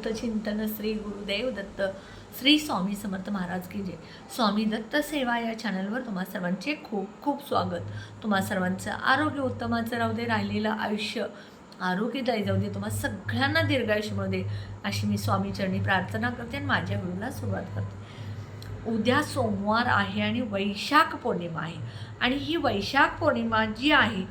अवधूत चिंतन श्री गुरुदेव दत्त श्री स्वामी समर्थ महाराज की जय. स्वामी दत्त सेवा या चॅनलवर तुम्हा सर्वांचे खूप खूप स्वागत. तुम्हा सर्वांचं आरोग्य उत्तमाचं राहू दे राहिलेलं आयुष्य आरोग्यदायी जाऊ दे तुम्हा सगळ्यांना दीर्घायुष्य मिळू दे अशी मी स्वामीचरणी प्रार्थना करते आणि माझ्या व्हिडिओला सुरुवात करते. उद्या सोमवार आहे आणि वैशाख पौर्णिमा आहे. आणि ही वैशाख पौर्णिमा जी आहे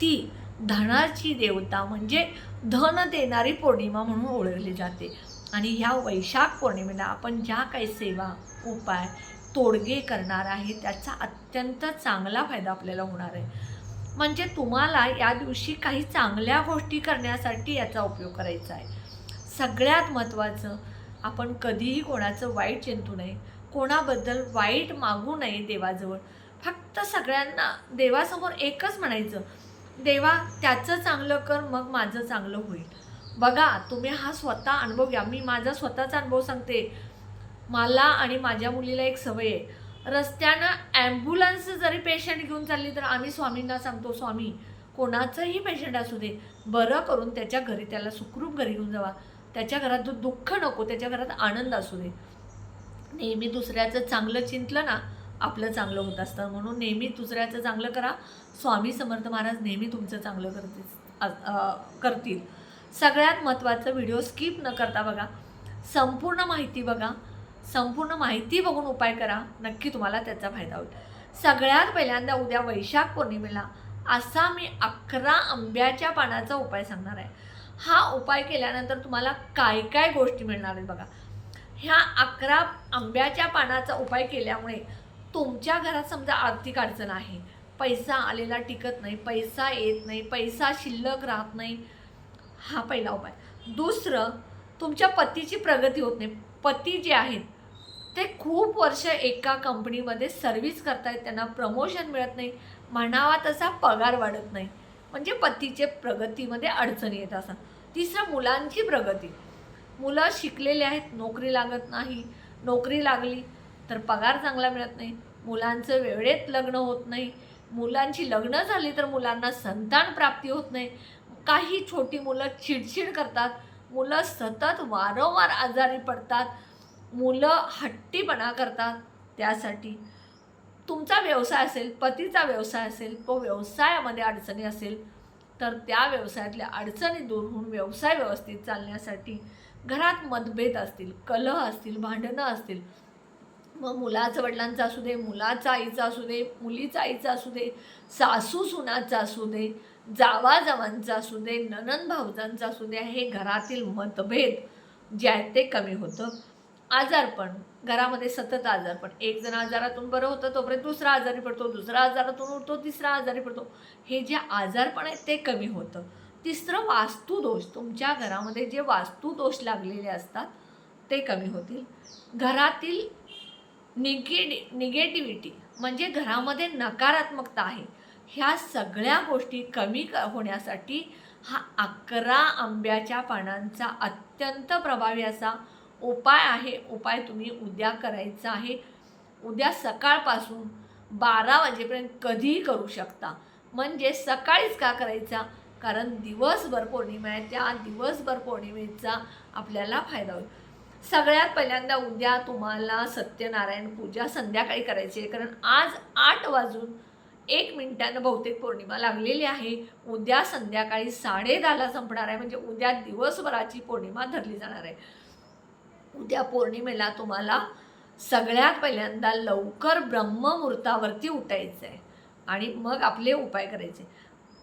ती धनाची देवता म्हणजे धन देणारी पौर्णिमा म्हणून ओळखली जाते. आणि ह्या वैशाख पौर्णिमेला आपण ज्या काही सेवा उपाय तोडगे करणार आहे त्याचा अत्यंत चांगला फायदा आपल्याला होणार आहे. म्हणजे तुम्हाला या दिवशी काही चांगल्या गोष्टी करण्यासाठी याचा उपयोग करायचा आहे. सगळ्यात महत्त्वाचं आपण कधीही कोणाचं वाईट चिंतू नये. कोणाबद्दल वाईट मागू नये देवाजवळ. फक्त सगळ्यांना देवासमोर एकच म्हणायचं देवा त्याचं चांगलं कर मग माझं चांगलं होईल. बघा तुम्ही हा स्वतः अनुभव घ्या. मी माझा स्वतःचा अनुभव सांगते. मला आणि माझ्या मुलीला एक सवय आहे. रस्त्यानं ॲम्ब्युलन्स जरी पेशंट घेऊन चालली तर आम्ही स्वामींना सांगतो स्वामी कोणाचंही पेशंट असू दे. बरं करून त्याच्या घरी त्याला सुखरूप घरी घेऊन जावा. त्याच्या घरात जो दुःख नको त्याच्या घरात आनंद असू दे. नेहमी दुसऱ्याचं चांगलं चिंतलं ना आपलं चांगलं होत असतं. म्हणून नेहमी दुसऱ्याचं चांगलं करा. स्वामी समर्थ महाराज नेहमी तुमचं चांगलं करतील करतील. सगळ्यात महत्त्वाचं व्हिडिओ स्किप न करता बघा. संपूर्ण माहिती बघा. संपूर्ण माहिती बघून उपाय करा. नक्की तुम्हाला त्याचा फायदा होईल. सगळ्यात पहिल्यांदा उद्या वैशाख पौर्णिमेला असा मी अकरा आंब्याच्या पानाचा उपाय सांगणार आहे. हा उपाय केल्यानंतर तुम्हाला काय काय गोष्टी मिळणार आहेत बघा. ह्या अकरा आंब्याच्या पानाचा उपाय केल्यामुळे तुमच्या घरात समजा आर्थिक अडचण आहे पैसा आलेला टिकत नाही पैसा येत नाही पैसा शिल्लक राहत नाही हा पहिला उपाय. दुसरं तुमच्या पतीची प्रगती होत नाही. पती जे आहेत ते खूप वर्ष एका कंपनीमध्ये सर्व्हिस करतायत त्यांना प्रमोशन मिळत नाही म्हणावा तसा पगार वाढत नाही. म्हणजे पतीचे प्रगतीमध्ये अडचणी येत असतात. तिसरं मुलांची प्रगती. मुलं शिकलेले आहेत नोकरी लागत नाही नोकरी लागली तर पगार चांगला मिळत नाही मुलांचं वेळेत लग्न होत नाही मुलांची लग्न झाली तर मुलांना संतान प्राप्ती होत नाही. काही छोटी मुलं चिडचिड करतात मुलं सतत वारंवार आजारी पडतात मुलं हट्टीपणा करतात. त्यासाठी तुमचा व्यवसाय असेल पतीचा व्यवसाय असेल तो व्यवसायामध्ये अडचणी असेल तर त्या व्यवसायातल्या अडचणी दूर होऊन व्यवसाय व्यवस्थित चालण्यासाठी घरात मतभेद असतील कलह असतील भांडणं असतील मग मुलाचं वडिलांचा असू दे मुलाचा आईचा असू दे मुलीचा आईचा असू दे सासू सुनाचा असू दे जावा जावांचा असू दे ननन भाऊजांचा असू दे हे घरातील मतभेद जे आहेत ते कमी होतं. आजारपण घरामध्ये सतत आजारपण. एक जण आजारातून बरं होतं तोपर्यंत दुसरा आजारी पडतो दुसरा आजारातून उठतो तिसरा आजारी पडतो. हे जे आजारपण आहे ते कमी होतं. तिसरं वास्तुदोष तुमच्या घरामध्ये जे वास्तुदोष लागलेले असतात ते कमी होतील. घरातील निगेटि निगेटिव्हिटी म्हणजे घरामध्ये नकारात्मकता आहे. ह्या सगळ्या गोष्टी कमी क होण्यासाठी हा अकरा आंब्याच्या पानांचा अत्यंत प्रभावी असा उपाय आहे. उपाय तुम्ही उद्या करायचा आहे. उद्या सकाळपासून बारा वाजेपर्यंत कधीही करू शकता. म्हणजे सकाळीच का करायचा? कारण दिवसभर पौर्णिमा आहे. त्या दिवसभर पौर्णिमेचा आपल्याला फायदा होईल. सगळ्यात पहिल्यांदा उद्या तुम्हाला सत्यनारायण पूजा संध्याकाळी करायची आहे. कारण आज आठ वाजून एक मिनिटानं बहुतेक पौर्णिमा लागलेली आहे. उद्या संध्याकाळी साडे दहाला संपणार आहे. म्हणजे उद्या दिवसभराची पौर्णिमा धरली जाणार आहे. उद्या पौर्णिमेला तुम्हाला सगळ्यात पहिल्यांदा लवकर ब्रह्ममुहूर्तावरती उठायचं आहे आणि मग आपले उपाय करायचे.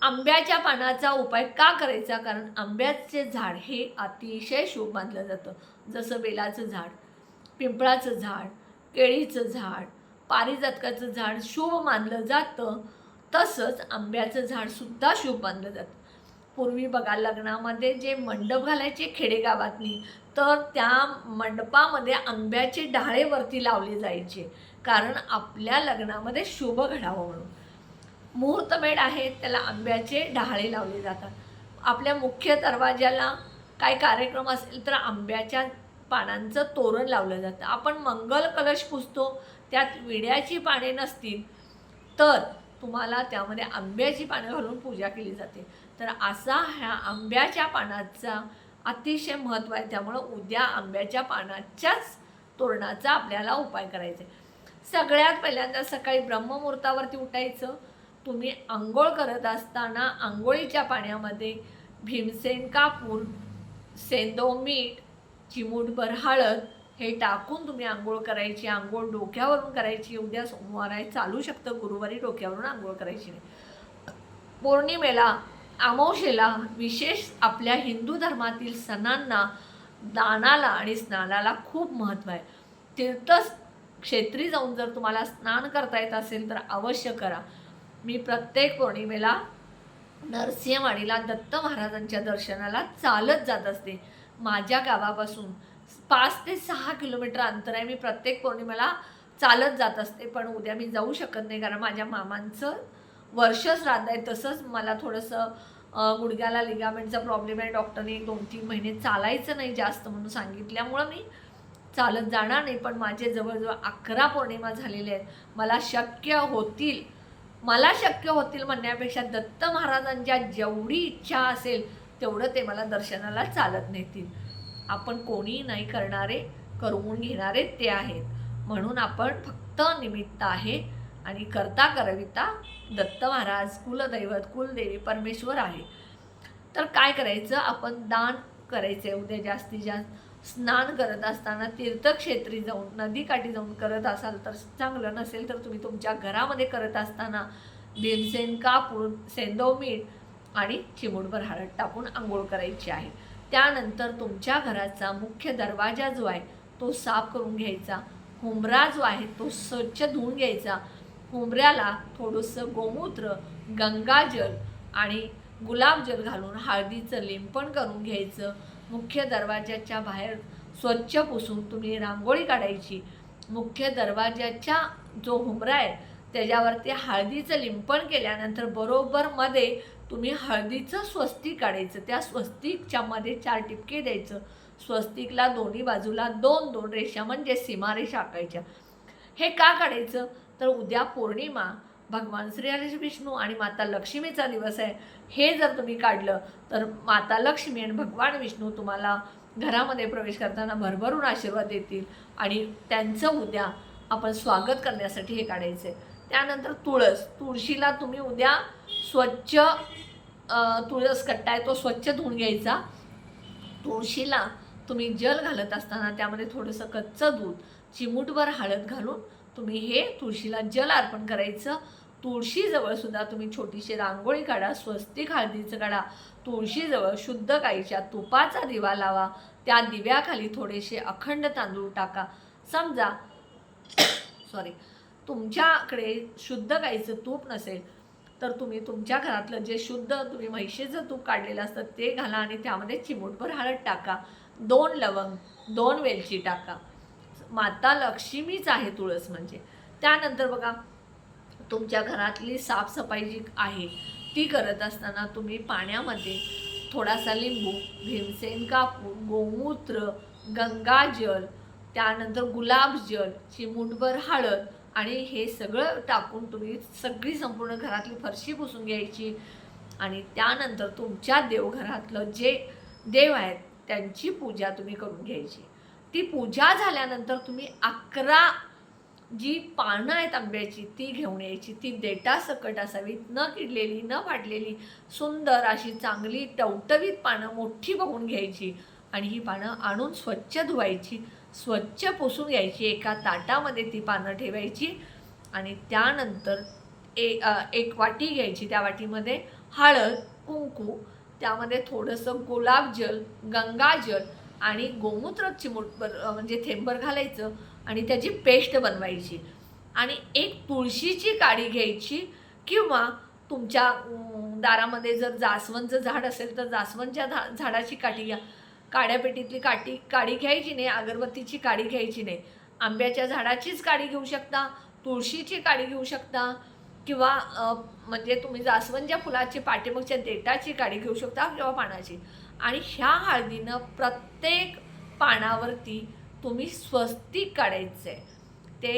आंब्याच्या पानाचा उपाय का करायचा? कारण आंब्याचे झाड हे अतिशय शुभ मानलं जातं. जसं बेलाचं झाड पिंपळाचं झाड केळीचं झाड पारिजातकाचं झाड शुभ मानलं जातं. तसंच आंब्याचं झाडसुद्धा शुभ मानलं जातं. पूर्वी बघा लग्नामध्ये जे मंडप घालायचे खेडेगावातनी तर त्या मंडपामध्ये आंब्याचे डाळे वरती लावले जायचे. कारण आपल्या लग्नामध्ये शुभ घडावं म्हणून. मुहूर्तमेढ आहे त्याला आंब्याचे डहाळे लावले जातात. आपल्या मुख्य दरवाज्याला काय कार्यक्रम असेल तर आंब्याच्या पानांचं तोरण लावलं जातं. आपण मंगल कलश पुजतो त्यात विड्याची पाने नसतील तर तुम्हाला त्यामध्ये आंब्याची पानं घालून पूजा केली जाते. तर असा ह्या आंब्याच्या पानाचा अतिशय महत्त्व आहे. त्यामुळं उद्या आंब्याच्या पानाच्याच तोरणाचा आपल्याला उपाय करायचा आहे. सगळ्यात पहिल्यांदा सकाळी ब्रह्ममुहूर्तावरती उठायचं. तुम्ही आंघोळ करत असताना आंघोळीच्या पाण्यामध्ये भीमसेन कापूर सेंदो मीठ चिमूटभर हळद हे टाकून तुम्ही आंघोळ करायची. आंघोळ डोक्यावरून करायची. उद्या सोमवार आहे. चालू शकतं. गुरुवारी डोक्यावरून आंघोळ करायची नाही. पौर्णिमेला अमावशेला विशेष आपल्या हिंदू धर्मातील सणांना दानाला आणि स्नानाला खूप महत्त्व आहे. तीर्थ क्षेत्री जाऊन जर तुम्हाला स्नान करता येत असेल तर अवश्य करा. मी प्रत्येक पौर्णिमेला नरसिंहवाडीला दत्त महाराजांच्या दर्शनाला चालत जात असते. माझ्या गावापासून पाच ते सहा किलोमीटर अंतर आहे मी प्रत्येक पौर्णिमेला चालत जात असते. पण उद्या मी जाऊ शकत नाही कारण माझ्या मामांचं वर्ष श्राद्ध आहे. तसंच मला थोडंसं गुडघ्याला लिगामेंटचा प्रॉब्लेम आहे. डॉक्टरने दोन तीन महिने चालायचं नाही जास्त म्हणून सांगितल्यामुळं मी चालत जाणार नाही. पण माझे जवळजवळ अकरा पौर्णिमा झालेले आहेत. मला शक्य होतील मला शक्य होतील म्हणण्यापेक्षा दत्त महाराजांच्या जेवढी इच्छा असेल तेवढं ते मला दर्शनाला चालत नेतील. आपण कोणी नाही करणारे करून घेणारे ते आहेत. म्हणून आपण फक्त निमित्त आहे आणि करता करविता दत्त महाराज कुलदैवत कुलदेवी परमेश्वर आहे. तर काय करायचं? आपण दान करायचे उद्या जास्तीत जास्त स्नान करत असताना तीर्थक्षेत्री जाऊन नदीकाठी जाऊन करत असाल तर चांगलं नसेल तर तुम्ही तुमच्या घरामध्ये करत असताना भीमसेन कापूर सेंदव मीठ आणि चिमूटभर हळद टाकून आंघोळ करायची आहे. त्यानंतर तुमच्या घराचा मुख्य दरवाजा जो आहे तो साफ करून घ्यायचा. हुमरा जो आहे तो स्वच्छ धुवून घ्यायचा. हुमऱ्याला थोडंसं गोमूत्र गंगाजल आणि गुलाबजल घालून हळदीचं लिंपण करून घ्यायचं. मुख्य दरवाज्याच्या बाहेर स्वच्छ पुसून तुम्ही रांगोळी काढायची. मुख्य दरवाज्याच्या जो हुमरा आहे त्याच्यावरती हळदीचं लिंपण केल्यानंतर बरोबर मध्ये तुम्ही हळदीचं स्वस्तिक काढायचं. त्या स्वस्तिकच्या मध्ये चार टिपके द्यायचं. स्वस्तिकला दोन्ही बाजूला दोन दोन रेषा म्हणजे सीमारेषा आखायच्या हे का काढायचं? तर उद्या पौर्णिमा भगवान श्री विष्णू आणि माता लक्ष्मीचा दिवस आहे. हे जर तुम्ही काढलं तर माता लक्ष्मी आणि भगवान विष्णू तुम्हाला घरामध्ये प्रवेश करताना भरभरून आशीर्वाद देतील. आणि त्यांचं उद्या आपण स्वागत करण्यासाठी हे काढायचं आहे त्यानंतर तुळस तुळशीला तुम्ही उद्या स्वच्छ तुळस कट्टा आहे तो स्वच्छ धुवून घ्यायचा. तुळशीला तुम्ही जल घालत असताना त्यामध्ये थोडंसं कच्चं दूध चिमूटभर हळद घालून तुम्ही हे तुळशीला जल अर्पण करायचं. तुळशीजवळ सुद्धा तुम्ही छोटीशी रांगोळी काढा स्वस्तिक हळदीचं काढा. तुळशीजवळ शुद्ध गाईच्या तुपाचा दिवा लावा. त्या दिव्याखाली थोडेसे अखंड तांदूळ टाका. समजा सॉरी तुमच्याकडे शुद्ध गाईचं तूप नसेल तर तुम्ही तुमच्या घरातलं जे शुद्ध तुम्ही म्हैशीचं तूप काढलेलं असतं ते घाला आणि त्यामध्ये चिमूटभर हळद टाका. दोन लवंग दोन वेलची टाका. माता लक्ष्मीच आहे तुळस म्हणजे. त्यानंतर बघा तुमच्या घरातली साफसफाई जी आहे ती करत असताना तुम्ही पाण्यामध्ये थोडासा लिंबू भीमसेन कापूर गोमूत्र गंगाजल त्यानंतर गुलाबजल चिमुंडभर हळद आणि हे सगळं टाकून तुम्ही सगळी संपूर्ण घरातली फरशी पुसून घ्यायची. आणि त्यानंतर तुमच्या देवघरातलं जे देव आहेत त्यांची पूजा तुम्ही करून घ्यायची. ती पूजा झाल्यानंतर तुम्ही अकरा जी पानं आहेत आंब्याची ती घेऊन यायची. ती देटासकट असावी न किडलेली न फाटलेली सुंदर अशी चांगली टवटवीत पानं मोठी बघून घ्यायची आणि ही पानं आणून स्वच्छ धुवायची. स्वच्छ पुसून घ्यायची एका ताटामध्ये ती पानं ठेवायची आणि त्यानंतर ए एक वाटी घ्यायची. त्या वाटीमध्ये हळद कुंकू त्यामध्ये थोडंसं गुलाबजल गंगाजल आणि गोमूत्र चिमूटभर म्हणजे थेंबर घालायचं आणि त्याची पेस्ट बनवायची. आणि एक तुळशीची काडी घ्यायची किंवा तुमच्या दारामध्ये जर जास्वंदचं झाड असेल तर जास्वंदच्या झा झाडाची काठी घ्या. काड्यापेटीतली काठी काडी घ्यायची नाही अगरबत्तीची काडी घ्यायची नाही. आंब्याच्या झाडाचीच काडी घेऊ शकता तुळशीची काडी घेऊ शकता किंवा म्हणजे तुम्ही जास्वंदच्या फुलाची पाठीमागच्या देठाची काडी घेऊ शकता किंवा पानाची. आणि ह्या हळदीनं प्रत्येक पानावरती तुम्ही स्वस्तिक काढायचं. आहे ते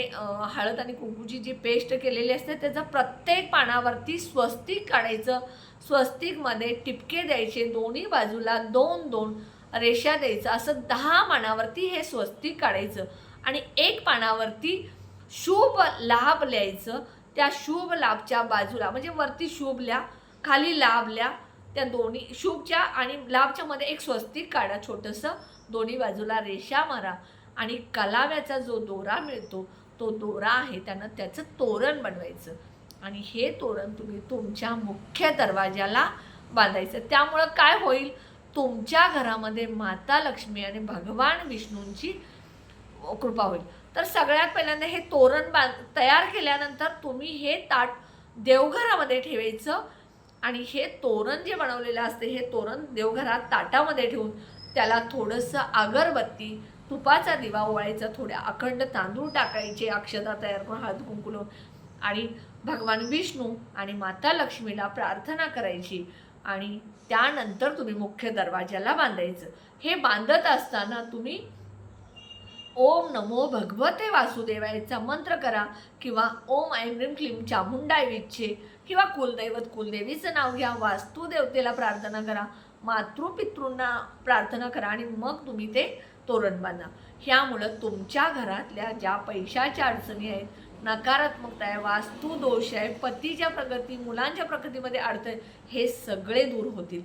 हळद आणि कुंकूची जी पेस्ट केलेली असते त्याचं प्रत्येक पानावरती स्वस्तिक काढायचं. स्वस्तिकमध्ये टिपके द्यायचे दोन्ही बाजूला दोन दोन रेषा द्यायचं. असं दहा पानावरती हे स्वस्तिक काढायचं. आणि एक पानावरती शुभ लाभ लिहायचं. त्या शुभ लाभच्या बाजूला म्हणजे वरती शुभ लिहा खाली लाभ लिहा त्या दोन्ही शुभच्या आणि लाभच्या मध्ये एक स्वस्तिक काढा छोटंसं. दोन्ही बाजूला रेषा मारा आणि कलाव्याचा जो दोरा मिळतो तो दोरा आहे. त्यानं त्याचं तोरण बनवायचं. आणि हे तोरण तुम्ही तुमच्या मुख्य दरवाजाला बांधायचं. त्यामुळं काय होईल? तुमच्या घरामध्ये माता लक्ष्मी आणि भगवान विष्णूंची कृपा होईल. तर सगळ्यात पहिल्यांदा हे तोरण बांध तयार केल्यानंतर तुम्ही हे ताट देवघरामध्ये ठेवायचं. आणि हे तोरण जे बनवलेलं असते हे तोरण देवघरात ताटामध्ये ठेवून त्याला थोडंसं अगरबत्ती तुपाचा दिवा ओळायचा थोड्या अखंड तांदूळ टाकायचे अक्षता तयार करून हळद कुंकुलून आणि भगवान विष्णू आणि माता लक्ष्मीला प्रार्थना करायची आणि त्यानंतर तुम्ही मुख्य दरवाजाला बांधायचं. हे बांधत असताना तुम्ही ओम नमो भगवते वासुदेवायचा मंत्र करा किंवा ओम ऐं ह्रीं क्लीम चामुंडाय किंवा कुलदैवत कुलदेवीचं नाव घ्या वास्तुदेवतेला प्रार्थना करा मातृपितृंना प्रार्थना करा आणि मग तुम्ही ते तोरण बांधा. ह्यामुळं तुमच्या घरातल्या ज्या पैशाच्या अडचणी आहेत नकारात्मकता आहे वास्तू दोष आहे पतीच्या प्रगती मुलांच्या प्रगतीमध्ये अडथळे हे सगळे दूर होतील.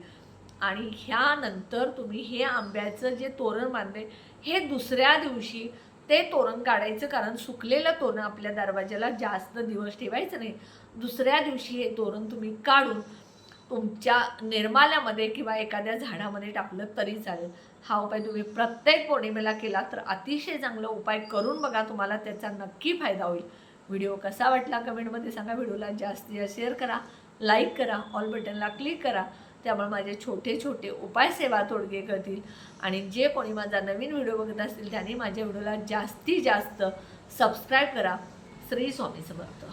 आणि ह्यानंतर तुम्ही हे आंब्याचं जे तोरण बांधले हे दुसऱ्या दिवशी ते तोरण काढायचं कारण सुकलेलं तोरण आपल्या दरवाजाला जास्त दिवस ठेवायचं नाही. दुसऱ्या दिवशी हे तोरण तुम्ही काढून तुमच्या निर्माल्यामध्ये किंवा एखाद्या झाडामध्ये टाकलं तरी चालेल. हा उपाय तुम्ही प्रत्येक पौर्णिमेला केला तर अतिशय चांगला उपाय करून बघा तुम्हाला त्याचा नक्की फायदा होईल. व्हिडिओ कसा वाटला कमेंटमध्ये सांगा. व्हिडिओला जास्तीत जास्त शेअर करा लाईक करा ऑल बटनला क्लिक करा. त्यामुळे माझे छोटे छोटे उपाय सेवा तोडगे करतील. आणि जे कोणी माझा नवीन व्हिडिओ बघत असतील त्यांनी माझ्या व्हिडिओला जास्तीत जास्त सबस्क्राईब करा. श्री स्वामी समर्थ.